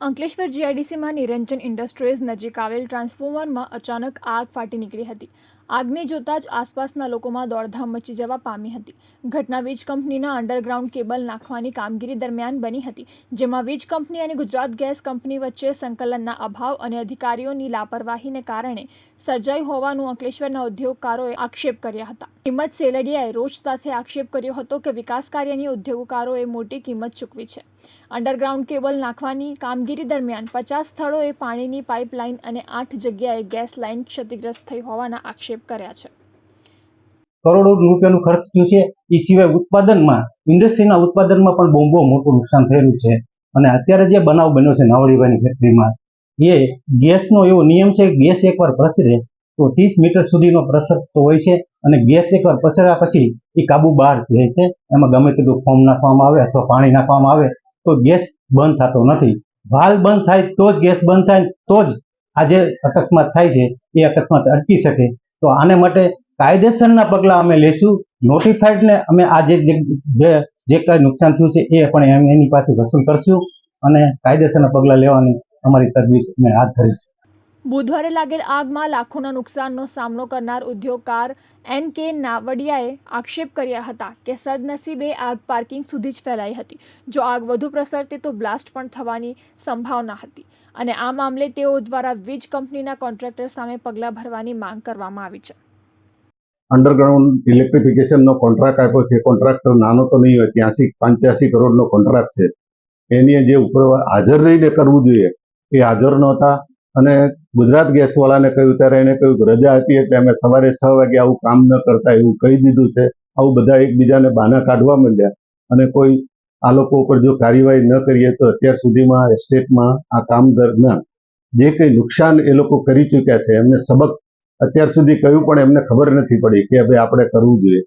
અંકલેશ્વર જીઆઈડીસીમાં નિરંજન industries નજીક આવેલ ટ્રાન્સફોર્મરમાં અચાનક આગ ફાટી નીકળી હતી. આગને જોતા જ આસપાસના લોકોમાં દોડધામ મચી જવા પામી હતી. ઘટના વીજ કંપનીના અંડરગ્રાઉન્ડ કેબલ નાખવાની કામગીરી દરમિયાન બની હતી, જેમાં વીજ કંપની અને ગુજરાત ગેસ કંપની વચ્ચે સંકલનના અભાવ અને અધિકારીઓની લાપરવાહીને કારણે સર્જાઈ હોવાનું અંકલેશ્વરના ઉદ્યોગકારોએ આક્ષેપ કર્યા હતા. હિંમત સેલડિયાએ રોજ સાથે આક્ષેપ કર્યો હતો કે વિકાસ કાર્યની ઉદ્યોગકારોએ મોટી કિંમત ચૂકવી છે. અંડરગ્રાઉન્ડ કેબલ નાખવાની કામગીરી દરમિયાન પચાસ સ્થળોએ પાણીની પાઇપલાઇન અને આઠ જગ્યાએ ગેસ લાઇન ક્ષતિગ્રસ્ત થઈ હોવાના આક્ષેપ કર્યા છે. કરોડો રૂપિયાનું ખર્ચ થયું છે. એ સિવાય ઉત્પાદનમાં, ઇન્ડસ્ટ્રીના ઉત્પાદનમાં પણ બહુ બહુ મોટું નુકસાન થયેલું છે. અને અત્યારે જે બનાવ બન્યો છે નાવડીભાઈની ફેક્ટરીમાં, એ ગેસનો એવો નિયમ છે, ગેસ એકવાર પ્રસરે તો ત્રીસ મીટર સુધીનો પ્રસરતો હોય છે. અને ગેસ એકવાર પ્રસર્યા પછી એ કાબુ બહાર જાય છે. એમાં ગમે તેટલું ફોર્મ નાખવામાં આવે અથવા પાણી નાખવામાં આવે તો ગેસ બંધ થતો નથી. વાલ બંધ થાય તો જ ગેસ બંધ થાય તો જ આ જે અકસ્માત થાય છે, એ અકસ્માત અટકી શકે. તો આને માટે કાયદેસરના પગલાં અમે લેશું. નોટિફાઈડને અમે આ જે જે- કાંઈ નુકસાન થયું છે, એ પણ એની પાસે વસૂલ કરશું અને કાયદેસરના પગલાં લેવાની અમારી તજવીજ અમે હાથ ધરીશું. બુધવારે લાગેલ આગમાં લાખોના નુકસાનનો સામનો કરનાર ઉદ્યોગકાર એન કે નાવડિયાએ આક્ષેપ કર્યા હતા કે સદનસીબે આગ પાર્કિંગ સુધી જ ફેલાઈ હતી. જો આગ વધુ પ્રસરતી તો બ્લાસ્ટ પણ થવાની સંભાવના હતી અને આ મામલે તેઓ દ્વારા વીજ કંપનીના કોન્ટ્રાક્ટર સામે પગલાં ભરવાની માંગ કરવામાં આવી છે. અંડરગ્રાઉન્ડ ઇલેક્ટ્રિફિકેશનનો કોન્ટ્રાક્ટ આપ્યો છે. કોન્ટ્રાક્ટર નાનો તો નહીં હોય, ત્યાંસી, પંચ્યાસી કરોડનો કોન્ટ્રાક્ટ છે. એની જે ઉપર હાજર રહીને કરવું જોઈએ એ હાજર નહોતા અને ગુજરાત ગેસવાળાને કહ્યું, ત્યારે એને કહ્યું કે રજા હતી એટલે અમે સવારે છ વાગે આવું કામ ન કરતા એવું કહી દીધું છે. આવું બધા એકબીજાને બહાના કાઢવા માંડ્યા. અને કોઈ આ લોકો ઉપર જો કાર્યવાહી ન કરીએ તો અત્યાર સુધીમાં એસ્ટેટમાં આ કામ દરમિયાન જે કંઈ નુકસાન એ લોકો કરી ચૂક્યા છે. એમને સબક અત્યાર સુધી કહ્યું પણ એમને ખબર નથી પડી કે ભાઈ આપણે કરવું જોઈએ.